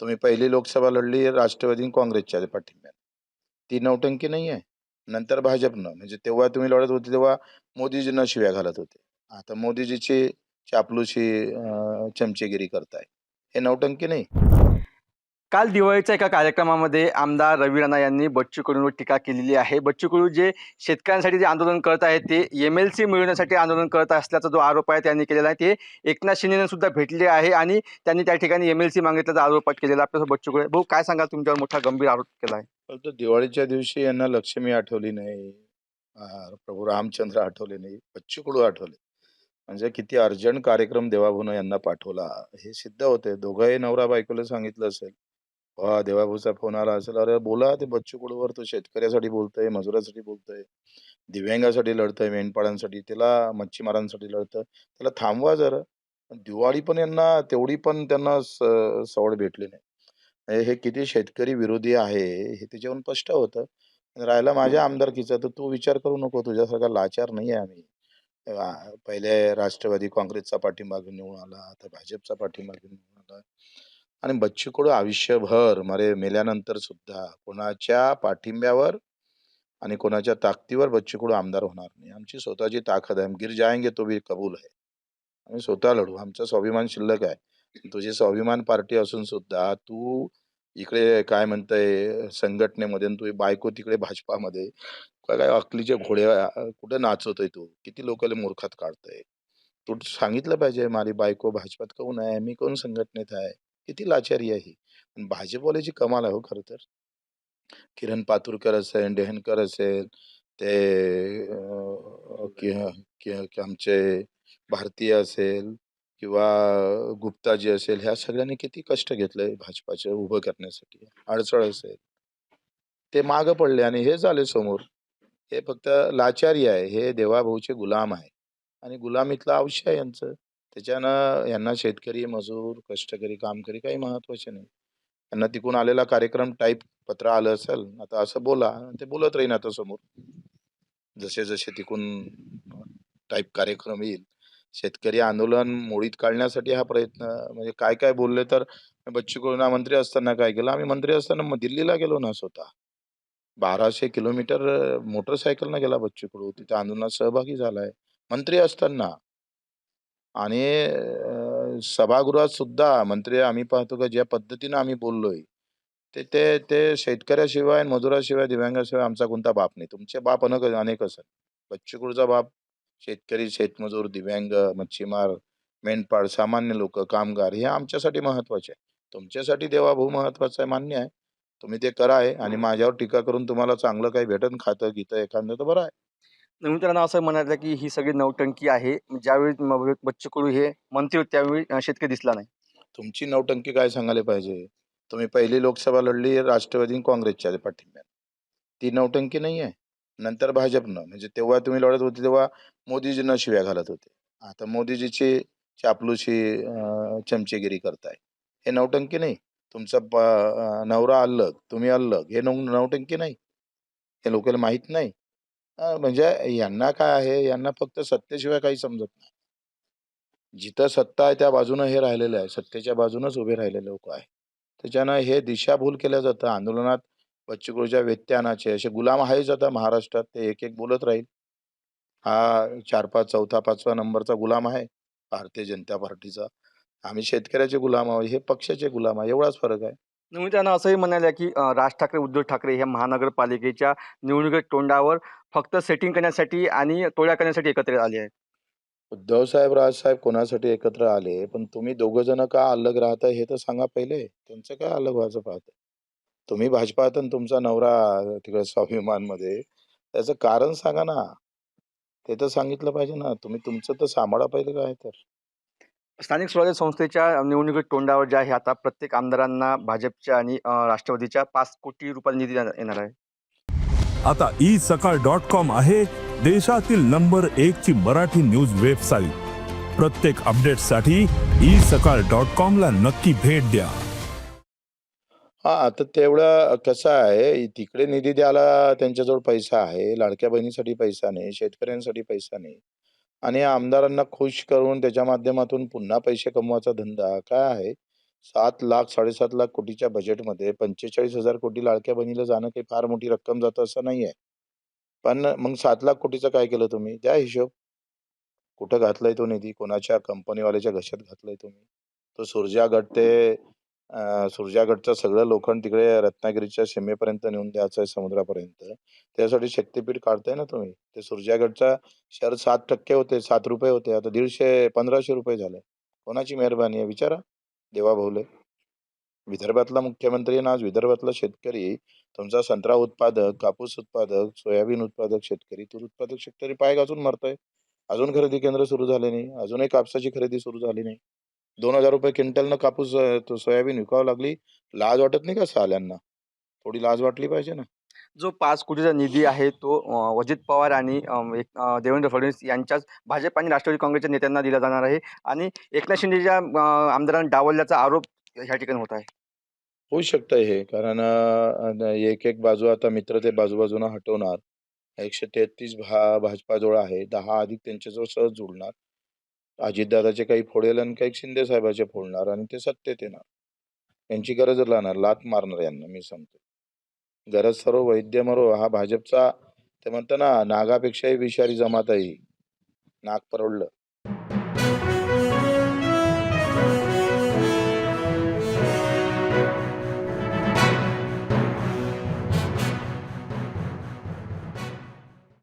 तुम्ही पहिली लोकसभा लढली राष्ट्रवादी काँग्रेसच्या पाठिंब्याने ती नौटंकी नाही आहे. नंतर भाजपनं म्हणजे तेव्हा तुम्ही लढत होते तेव्हा मोदीजींना शिव्या घालत होते. आता मोदीजीची चापलूशी चमचेगिरी करताय. हे नौटंकी नाही. काल दिवाळीच्या एका कार्यक्रमामध्ये आमदार रवी राणा यांनी बच्चू कडूंवर टीका केलेली आहे. बच्चू कडू जे शेतकऱ्यांसाठी जे आंदोलन करत आहे ते एम एल सी मिळवण्यासाठी आंदोलन करत असल्याचा जो आरोप आहे त्यांनी केलेला आहे. ते एकनाथ शिंदेने सुद्धा भेटले आहे आणि त्यांनी त्या ठिकाणी एम एल सी मागितल्याचा आरोप केलेला आहे. आपल्यासोबत बच्चू कडू भाऊ काय सांगाल? तुमच्यावर मोठा गंभीर आरोप केला आहे. परंतु दिवाळीच्या दिवशी यांना लक्ष्मी आठवली नाही प्रभू रामचंद्र आठवले नाही बच्चू कडू आठवले. म्हणजे किती अर्जंट कार्यक्रम देवाभून यांना पाठवला हे सिद्ध होते. दोघंही नवरा बायकोला सांगितलं असेल. वा देवाभाऊचा फोन आला असेल. अरे बोला ते बच्चू कडूवर तो शेतकऱ्यासाठी बोलतोय मजुरासाठी बोलतोय दिव्यांगासाठी लढतोय मेंढपाळांसाठी त्याला मच्छीमारांसाठी लढतं त्याला थांबवा जरा. दिवाळी पण यांना तेवढी पण त्यांना सवड भेटली नाही. हे किती शेतकरी विरोधी आहे हे त्याच्यावरून स्पष्ट होतं. राहिला माझ्या आमदारकीचा तर तू विचार करू नको. तुझ्यासारखा लाचार नाही आहे आम्ही. पहिले राष्ट्रवादी काँग्रेसचा पाठिंबा घेऊन निवडून आला आता भाजपचा पाठिंबा घेऊन निवडून आला. आणि बच्चू कडू आयुष्यभर मरे मेल्यानंतर सुद्धा कोणाच्या पाठिंब्यावर आणि कोणाच्या ताकदीवर बच्चू कडू आमदार होणार नाही. आमची स्वतःची ताकद आहे. गिर जायंगे तो भी कबूल आहे. आम्ही स्वतः लढू. आमचा स्वाभिमान शिल्लक आहे. तुझी स्वाभिमान पार्टी असून सुद्धा तू इकडे काय म्हणताय संघटनेमध्ये तू बायको तिकडे भाजपामध्ये काय काय अकलीचे घोडे कुठे नाचवतोय तू? किती लोकांना मूर्खात काढतोय? तू सांगितलं पाहिजे माझी बायको भाजपात काऊन आहे? मी कोण संघटनेत आहे? किती लाचारी आहे ही. पण भाजपवाल्याची कमाल आहे हो खरं तर. किरण पातुरकर असेल डेहनकर असेल ते कि- आमचे भारतीय असेल किंवा गुप्ताजी असेल ह्या सगळ्यांनी किती कष्ट घेतले भाजपाचे उभं करण्यासाठी. अडचण असेल. ते मागं पडले आणि हे झाले समोर. हे फक्त लाचारी आहे. हे देवाभाऊचे गुलाम आहे. आणि गुलामीतलं अवश्य आहे यांचं. त्याच्यानं यांना शेतकरी मजूर कष्टकरी कामकरी काही महत्त्वाचे नाही. त्यांना तिकून आलेला कार्यक्रम टाईप पत्र आलं असेल आता असं बोला ते बोलत राहीन आता समोर. जसे जसे तिकून टाईप कार्यक्रम येईल. शेतकरी आंदोलन मोडीत काढण्यासाठी हा प्रयत्न म्हणजे काय काय बोलले तर बच्चू कडूंना मंत्री असताना काय केलं? आम्ही मंत्री असताना दिल्लीला गेलो ना स्वतः. बाराशे किलोमीटर मोटरसायकलनं गेला बच्चू कडू. तिथे आंदोलनात सहभागी झालाय. मंत्री असताना आणि सभागृहात सुद्धा मंत्री आम्ही पाहतो का ज्या पद्धतीनं आम्ही बोललोय ते ते ते शेतकऱ्याशिवाय आणि मजुराशिवाय दिव्यांगाशिवाय आमचा कोणता बाप नाही. तुमचे बाप अनेक अनेक असत बच्चू कडूचा बाप शेतकरी शेतमजूर दिव्यांग मच्छीमार मेंढपाळ सामान्य लोक कामगार हे आमच्यासाठी महत्त्वाचे आहे. तुमच्यासाठी देवाभाऊ महत्वाचं आहे मान्य आहे. तुम्ही ते करा आहे आणि माझ्यावर टीका करून तुम्हाला चांगलं काही भेटन खातं गीतं एखादं तर बरं आहे. नवीन त्यांना असं म्हणायचं की ही सगळी नौटंकी आहे. ज्यावेळी बच्चू कडू हे मंत्री होते त्यावेळी शेतकरी दिसला नाही. तुमची नौटंकी काय सांगायला पाहिजे? तुम्ही पहिली लोकसभा लढली राष्ट्रवादी काँग्रेसच्या पाठिंब्यात. ती नौटंकी नाही आहे. नंतर भाजपनं म्हणजे तेव्हा तुम्ही लढत होते तेव्हा मोदीजींना शिव्या घालत होते. आता मोदीजीची चापलूशी चमचेगिरी करताय. हे नौटंकी नाही. तुमचा नवरा अलग तुम्ही अलग हे नौ नौटंकी नाही. हे लोकांना माहीत नाही. म्हणजे यांना काय आहे? यांना फक्त सत्तेशिवाय काही समजत नाही. जिथं सत्ता आहे त्या बाजूनं हे राहिलेलं आहे. सत्तेच्या बाजूनच उभे राहिलेले लोक आहे त्याच्यानं हे दिशाभूल केलं जातं. आंदोलनात बच्चू कडूच्या व्यत्यानाचे असे गुलाम आहेच आता महाराष्ट्रात. ते एक एक बोलत राहील. हा चार पाच चौथा पाचवा नंबरचा गुलाम आहे. भारतीय जनता पार्टीचा. आम्ही शेतकऱ्याचे गुलाम आहोत. हे पक्षाचे गुलाम आहे. एवढाच फरक आहे. नवीन त्यांना असंही म्हणाल्या की राज ठाकरे उद्धव ठाकरे हे महानगरपालिकेच्या निवडणुकीत तोंडावर फक्त सेटिंग करण्यासाठी आणि टोळ्या करण्यासाठी एकत्र आले आहेत. उद्धव साहेब राजसाहेब कोणासाठी एकत्र आले? पण तुम्ही दोघ जण का अलग राहता हे तर सांगा पहिले. त्यांचं काय अलग व्हायचं पाहत तुम्ही भाजपात आणि तुमचा नवरा तिकडे स्वाभिमानमध्ये त्याचं कारण सांगा ना. ते तर सांगितलं पाहिजे ना. तुम्ही तुमचं तर सांभाळा पाहिजे काय तर. स्थानिक स्वराज्य संस्थेच्या निवडणुकीत तोंडावर जे आहे आता प्रत्येक आमदारांना भाजपच्या आणि राष्ट्रवादीच्या पाच कोटी रुपये निधी येणार आहे. आता ई सकाळ डॉट कॉम आहे देशातील नंबर एक ची मराठी न्यूज वेबसाईट. प्रत्येक अपडेटसाठी ई सकाळ डॉट कॉम ला नक्की भेट द्या. हा आता तेवढं कसं आहे तिकडे निधी द्यायला त्यांच्याजवळ पैसा आहे लाडक्या बहिणीसाठी पैसा नाही शेतकऱ्यांसाठी पैसा नाही. आणि आमदारांना खुश करून त्याच्या माध्यमातून पुन्हा पैसे कमवायचा धंदा काय आहे? सात लाख साडेसात लाख कोटीच्या बजेटमध्ये पंचेचाळीस हजार कोटी लाडक्या बहिणीला जाणं काही फार मोठी रक्कम जातं असं नाही आहे पण मग सात लाख कोटीचं काय केलं तुम्ही? द्या हिशोब. कुठं घातलाय तो निधी? कोणाच्या कंपनीवाल्याच्या घशात घातलाय तुम्ही? तो सुरजा गट ते अं, सगळं लोखंड तिकडे रत्नागिरीच्या सीमेपर्यंत नेऊन द्यायचं आहे समुद्रापर्यंत. त्यासाठी शक्तीपीठ काढताय ना तुम्ही? ते सुरजागडचा शहर सात टक्के होते सात रुपये होते. आता दीडशे पंधराशे रुपये झाले. कोणाची मेहरबानी आहे विचारा देवा भाऊले विदर्भातला मुख्यमंत्री आणि ना आज विदर्भातला शेतकरी. तुमचा संत्रा उत्पादक कापूस उत्पादक सोयाबीन उत्पादक शेतकरी तूर उत्पादक शेतकरी पाय घासून मरतोय. अजून खरेदी केंद्र सुरू झाले नाही. अजूनही कापसाची खरेदी सुरू झाली नाही. दोन हजार रुपये क्विंटलनं कापूस तो सोयाबीन विकावं लागली. लाज वाटत नाही का साल्यांना? थोडी लाज वाटली पाहिजे ना. जो पाच कोटीचा निधी आहे तो अं, अजित पवार आणि अं, एक अं, देवेंद्र फडणवीस यांच्याच भाजप आणि राष्ट्रवादी काँग्रेसच्या नेत्यांना दिला जाणार आहे आणि एकनाथ शिंदेच्या अं, आमदारांना डावलल्याचा आरोप ह्या ठिकाणी होत आहे. होऊ शकतं हे कारण अं, एक एक बाजू आता मित्र ते बाजूबाजूनं हटवणार. एकशे तेहतीस भा भाजपाजवळ आहे. दहा अधिक त्यांच्याजवळ सहज जुळणार. अजितदादाचे काही फोडेल आणि काही शिंदे साहेबाचे फोडणार आणि ते सत्तेत येणार. यांची गरज राहणार लात मारणार यांना मी सांगतो. गरज सर्व वैद्य मरो हा भाजपचा ते म्हणतं ना नागापेक्षाही विषारी जमात आहे. नाग परवडलं